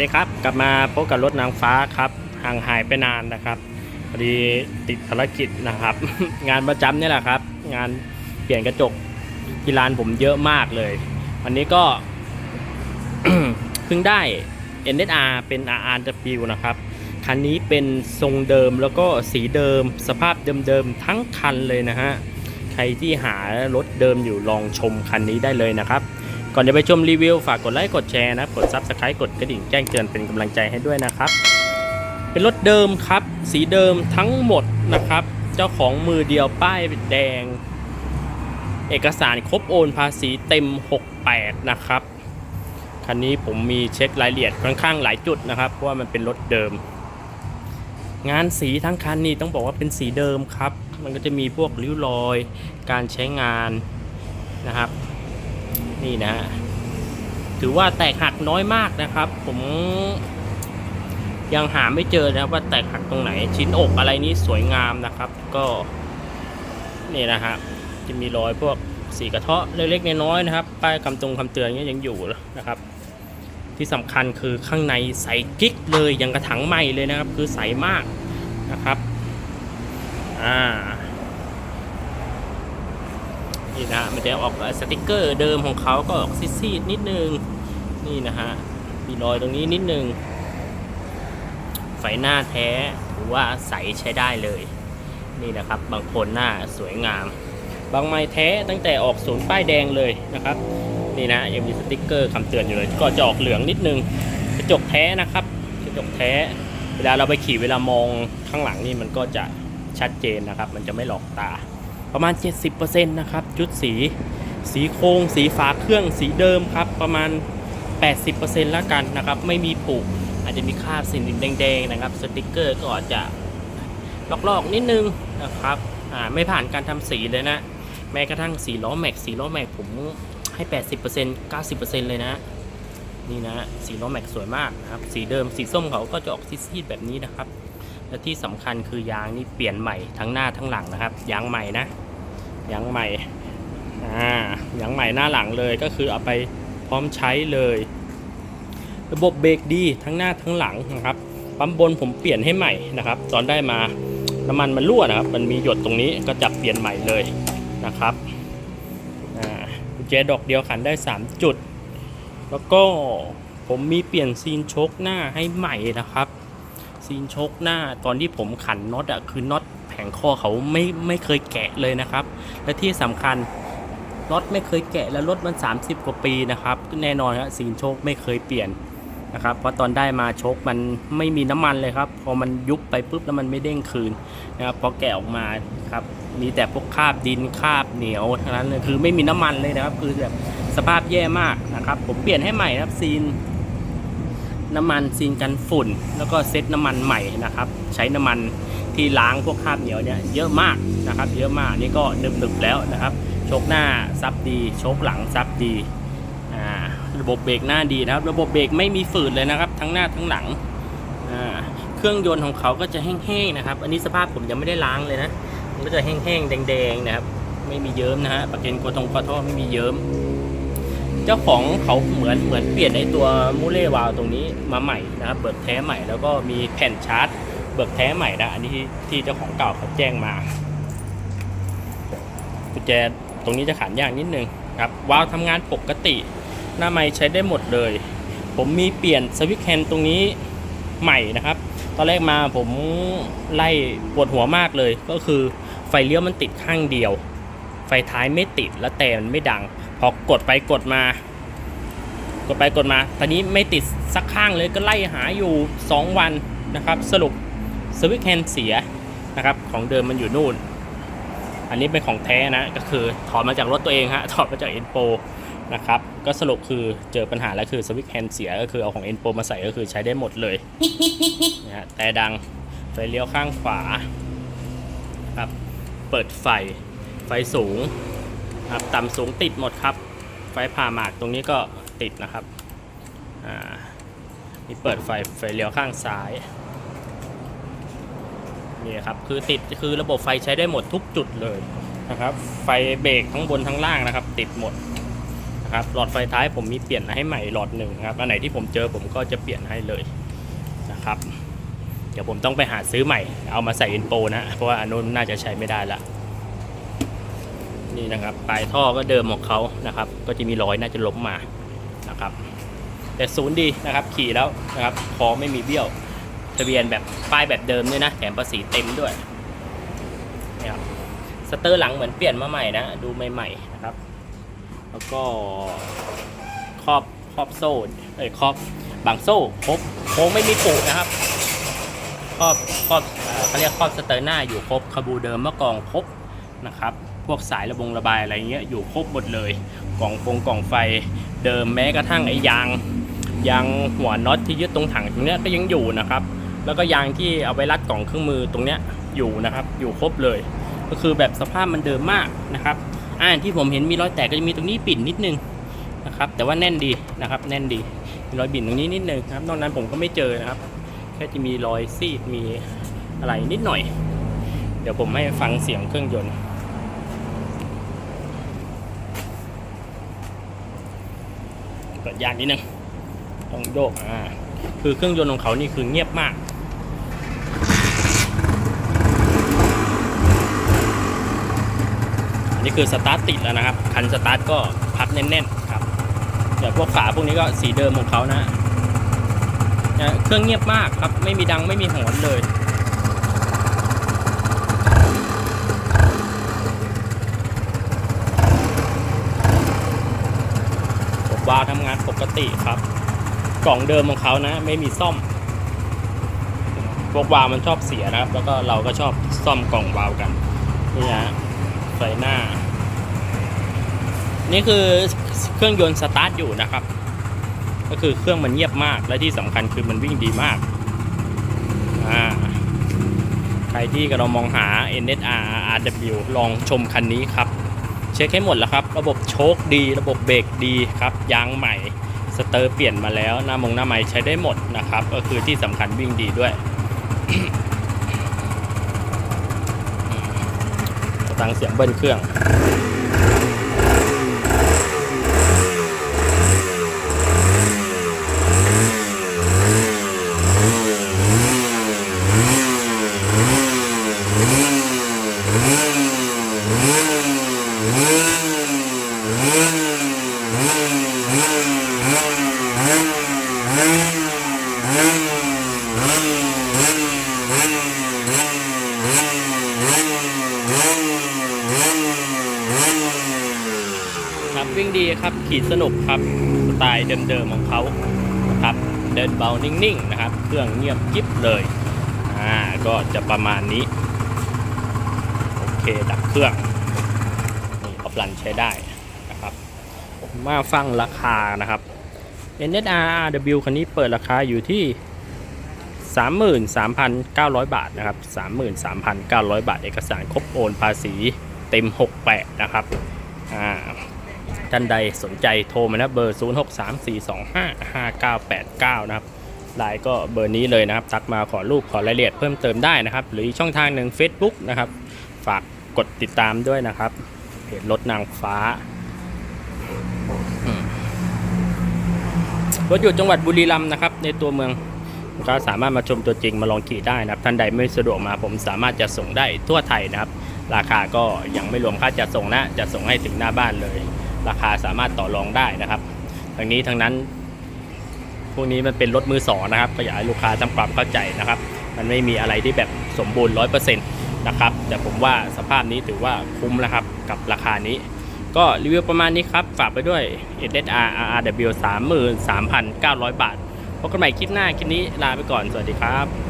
ดีครับ กลับมาพบกับรถนางฟ้าครับห่างหายไปนานนะครับพอดีติดภารกิจนะครับ งานประจำเนี่ยแหละครับ งานเปลี่ยนกระจกที่ร้านผมเยอะมากเลย วันนี้ก็เพิ่งได้ NSR เป็น RRW นะครับ คันนี้เป็นทรงเดิมแล้วก็สีเดิม สภาพเดิมๆทั้งคันเลยนะฮะ ใครที่หารถเดิมอยู่ลองชมคันนี้ได้เลยนะครับ ก่อนจะไปชมรีวิวฝากกดไลค์กดแชร์นะครับกด Subscribe กดกระดิ่งแจ้งเตือนเป็นกำลังใจให้ด้วยนะครับ เป็นรถเดิมครับ สีเดิมทั้งหมดนะครับ เจ้าของมือเดียวป้ายแดง เอกสารครบโอนภาษีเต็ม 68 นะครับคันนี้ผมมีเช็ครายละเอียดค่อนข้างหลายจุดนะครับเพราะว่ามันเป็นรถเดิม งานสีทั้งคันนี่ต้องบอกว่าเป็นสีเดิมครับ มันก็จะมีพวกริ้วรอย การใช้งานนะครับ นี่นะฮะถือว่าแตกหักน้อยมากนะครับ ผมยังหาไม่เจอนะครับว่าแตกหักตรงไหน ชิ้นอกอะไรนี้สวยงามนะครับ ก็นี่นะฮะจะมีรอยพวกสีกระเทาะเล็กๆน้อยๆนะครับ ป้ายคำตรงคำเตือนก็ยังอยู่นะครับ ที่สำคัญคือข้างในใสกิ๊กเลยยังกระถังใหม่เลยนะครับ คือใสมากนะครับ อ่า นี่นะฮะมันจะออกสติกเกอร์เดิมของเขาก็ออกซีดๆนิดนึงนี่นะฮะมีรอยตรงนี้นิดนึงไฟหน้าแท้หรือว่าใสใช้ได้เลย นี่นะครับบางคนหน้าสวยงาม บางไม้แท้ตั้งแต่ออกศูนย์ป้ายแดงเลยนะครับ นี่นะยังมีสติกเกอร์คำเตือนอยู่เลย ก็จะออกเหลืองนิดนึงกระจกแท้นะครับกระจกแท้ เวลาเราไปขี่เวลามองข้างหลังนี่มันก็จะชัดเจนนะครับ มันจะไม่หลอกตา ประมาณ 70%นะครับชุดสี สีโครงสีฝาเครื่องสีเดิมครับ ประมาณ 80%แล้วกันนะครับ ไม่มีผุอาจจะมีคราบสีแดงๆนะครับ สติกเกอร์ก็อาจจะลอกๆนิดนึงนะครับอ่าไม่ผ่านการทำสีเลยนะ แม้กระทั่งสีล้อแม็กสีล้อแม็กผมให้ 80% 90%เลยนะนี่นะสีล้อแม็กสวยมากนะครับ สีเดิมสีส้มเขาก็จะออกซีดๆแบบนี้นะครับ และที่สำคัญคือยางนี่เปลี่ยนใหม่ทั้งหน้าทั้งหลังนะครับยางใหม่นะยางใหม่อ่ายางใหม่หน้าหลังเลยก็คือเอาไปพร้อมใช้เลย ระบบเบรกดีทั้งหน้าทั้งหลังนะครับปั๊มบนผมเปลี่ยนให้ใหม่นะครับ ตอนได้มาน้ำมันมันรั่วนะครับ มันมีหยดตรงนี้ก็จับเปลี่ยนใหม่เลยนะครับอ่ากุญแจดอกเดียวขันได้ 3 จุด แล้วก็ผมมีเปลี่ยนซีนชคหน้าให้ใหม่นะครับ ซีนชกหน้าตอนที่ผมขันน็อตอะคือน็อตแผงคอเขาไม่ไม่เคยแกะเลยนะครับ และที่สำคัญน็อตไม่เคยแกะแล้วรถมัน 30 กว่าปีนะครับ แน่นอนครับซีนโชคไม่เคยเปลี่ยนนะครับ เพราะตอนได้มาโชคมันไม่มีน้ำมันเลยครับ พอมันยุบไปปุ๊บแล้วมันไม่เด้งคืนนะครับพอแกะออกมาครับมีแต่พวกคราบดินคราบเหนียวทั้งนั้นเลยคือไม่มีน้ำมันเลยนะครับ คือแบบสภาพแย่มากนะครับ ผมเปลี่ยนให้ใหม่นะครับซีน น้ำมันซีนกันฝุ่น แล้วก็เซ็ตน้ำมันใหม่นะครับ ใช้น้ำมันที่ล้างพวกคราบเหนียวเนี่ยเยอะมากนะครับ เยอะมากนี่ก็หนึบๆแล้วนะครับโชคหน้าซับดีโชคหลังซับดีระบบเบรกหน้าดีนะครับ ระบบเบรกไม่มีฝืดเลยนะครับ ทั้งหน้าทั้งหลังเครื่องยนต์ของเขาก็จะแห้งๆนะครับ อันนี้สภาพผมยังไม่ได้ล้างเลยนะมันก็จะแห้งๆแดงๆนะครับ ไม่มีเยิ้มนะฮะปากเกนโกทงกระท่อไม่มีเยิ้ม เจ้าของเขาเหมือนเหมือนเปลี่ยนไอ้ตัวมูเล่วาลวตรงนี้มาใหม่นะครับเบิกแท้ใหม่แล้วก็มีแผ่นชาร์จ เบิกแท้ใหม่นะอันนี้ที่ที่เจ้าของเก่าเขาแจ้งมากุญแจตรงนี้จะขันยากนิดนึงครับวาล์วทำงานปกติ หน้าไม้ใช้ได้หมดเลย ผมมีเปลี่ยนสวิตช์แฮนด์ตรงนี้ใหม่นะครับ ตอนแรกมาผมไล่ปวดหัวมากเลย ก็คือไฟเลี้ยวมันติดข้างเดียว ไฟท้ายไม่ติดและแต่มันไม่ดัง พอกดไปกดมา กดไปกดมา ตอนนี้ไม่ติดสักข้างเลยก็ไล่หาอยู่ 2 วันนะครับ สรุปสวิตช์แฮนด์เสียนะครับ ของเดิมมันอยู่นู่น อันนี้เป็นของแท้นะ ก็คือถอดมาจากรถตัวเองฮะถอดมาจาก e n p o นะครับ ก็สรุปคือเจอปัญหาแล้วคือสวิตช์แฮนด์เสียก็คือเอาของ e n p o มาใส่ก็คือใช้ได้หมดเลยนะฮะแต่ดังไฟเลี้ยวข้างขวาครับเปิดไฟ ไฟสูงครับต่ำสูงติดหมดครับ ไฟผ่าหมากตรงนี้ก็ติดนะครับอ่านี่เปิดไฟไฟเลี้ยวข้างซ้ายนี่ครับคือติดคือระบบไฟใช้ได้หมดทุกจุดเลยนะครับ ไฟเบรกทั้งบนทั้งล่างนะครับ ติดหมดนะครับหลอดไฟท้ายผมมีเปลี่ยนให้ใหม่หลอดหนึ่งครับอันไหนที่ผมเจอผมก็จะเปลี่ยนให้เลยนะครับ เดี๋ยวผมต้องไปหาซื้อใหม่ เอามาใส่อินโปนะเพราะว่าอันนู้นน่าจะใช้ไม่ได้ละ นี่นะครับปลายท่อก็เดิมของเขานะครับ ก็จะมีรอยน่าจะล้มมานะครับ แต่ศูนย์ดีนะครับ ขี่แล้วนะครับคอไม่มีเบี้ยว ทะเบียนแบบป้ายแบบเดิมด้วยนะแถมภาษีเต็มด้วยนี่ครับสเตอร์หลังเหมือนเปลี่ยนมาใหม่นะดูใหม่ๆนะครับ แล้วก็ครอบครอบโซ่เอ้ยครอบบางโซ่ครบโค้งไม่มีปูนะครับครอบครอบเขาเรียกครอบสเตอร์หน้าอยู่ครบคาบูเดิมเมื่อกองครบนะครับ พวกสายระบงระบายอะไรเงี้ยอยู่ครบหมดเลย กล่องฟงกล่องไฟเดิมแม้กระทั่งไอ้ยางยางหัวน็อตที่ยึดตรงถังตรงเนี้ยก็ยังอยู่นะครับ แล้วก็ยางที่เอาไว้รัดกล่องเครื่องมือตรงเนี้ยอยู่นะครับ อยู่ครบเลย ก็คือแบบสภาพมันเดิมมากนะครับอ่าที่ผมเห็นมีรอยแตกก็จะมีตรงนี้ปิ่นนิดนึงนะครับ แต่ว่าแน่นดีนะครับ แน่นดีมีรอยบิ่นตรงนี้นิดนึงครับ นอกนั้นผมก็ไม่เจอนะครับ แค่จะมีรอยซีดมีอะไรนิดหน่อย เดี๋ยวผมให้ฟังเสียงเครื่องยนต์ เปิดยากนิดนึงต้องโยกอ่าคือเครื่องยนต์ของเขานี่คือเงียบมากอันนี้คือสตาร์ทติดแล้วนะครับ คันสตาร์ทก็พัดแน่นๆครับเดี๋ยวพวกฝาพวกนี้ก็สีเดิมของเขานะเครื่องเงียบมากครับไม่มีดังไม่มีหอนเลย วาล์วทำงานปกติครับ กล่องเดิมของเขานะ ไม่มีซ่อม พวกวาล์วมันชอบเสียนะครับ แล้วก็เราก็ชอบซ่อมกล่องวาล์วกันนี่ฮะไฟหน้า นี่คือเครื่องยนต์สตาร์ทอยู่นะครับ ก็คือเครื่องมันเงียบมากและที่สำคัญคือมันวิ่งดีมากอ่าใครที่กำลังมองหา NSR RW ลองชมคันนี้ครับ เช็คให้หมดแล้วครับ ระบบโชคดี ระบบเบรกดีครับ ยางใหม่ สเตอร์เปลี่ยนมาแล้ว หน้ามงหน้าไม้ใช้ได้หมดนะครับ ก็คือที่สำคัญวิ่งดีด้วยตังเสียงเบิ้ลเครื่อง ครับวิ่งดีครับ ขี่สนุกครับ สไตล์เดิมๆของเขาครับ เดินเบานิ่งๆนะครับ เครื่องเงียบกิ๊บเลย อ่า ก็จะประมาณนี้ โอเค ดับเครื่อง นี่ออฟลันใช้ได้นะครับมมาฟังราคานะครับ NSR RW คันนี้เปิดราคาอยู่ที่33,900 บาทนะครับ 33,900 บาท เอกสารครบโอนภาษีเต็ม 68 นะครับ อ่า ท่านใดสนใจโทรมานะเบอร์ 0634255989 นะครับไลน์ก็เบอร์นี้เลยนะครับ ทักมาขอรูปขอรายละเอียดเพิ่มเติมได้นะครับ หรือช่องทางหนึ่ง Facebook นะครับ ฝากกดติดตามด้วยนะครับเพจรถนางฟ้ารถอยู่จังหวัดบุรีรัมย์นะครับ ในตัวเมืองก็สามารถมาชมตัวจริงมาลองขี่ได้นะครับ ท่านใดไม่สะดวกมาผมสามารถจะส่งได้ทั่วไทยนะครับ ราคาก็ยังไม่รวมค่าจัดส่งนะจะส่งให้ถึงหน้าบ้านเลย ราคาสามารถต่อรองได้นะครับทั้งนี้ทั้งนั้น พวกนี้มันเป็นรถมือสองนะครับก็อยากให้ลูกค้าทำความเข้าใจนะครับ มันไม่มีอะไรที่แบบสมบูรณ์ร้อยเปอร์เซ็นต์นะครับ แต่ผมว่าสภาพนี้ถือว่าคุ้มนะครับกับราคานี้ ก็รีวิวประมาณนี้ครับ ฝากไปด้วย SSR RRW 33,900 บาทพบกันใหม่คลิปหน้าคลิปนี้ลาไปก่อนสวัสดีครับ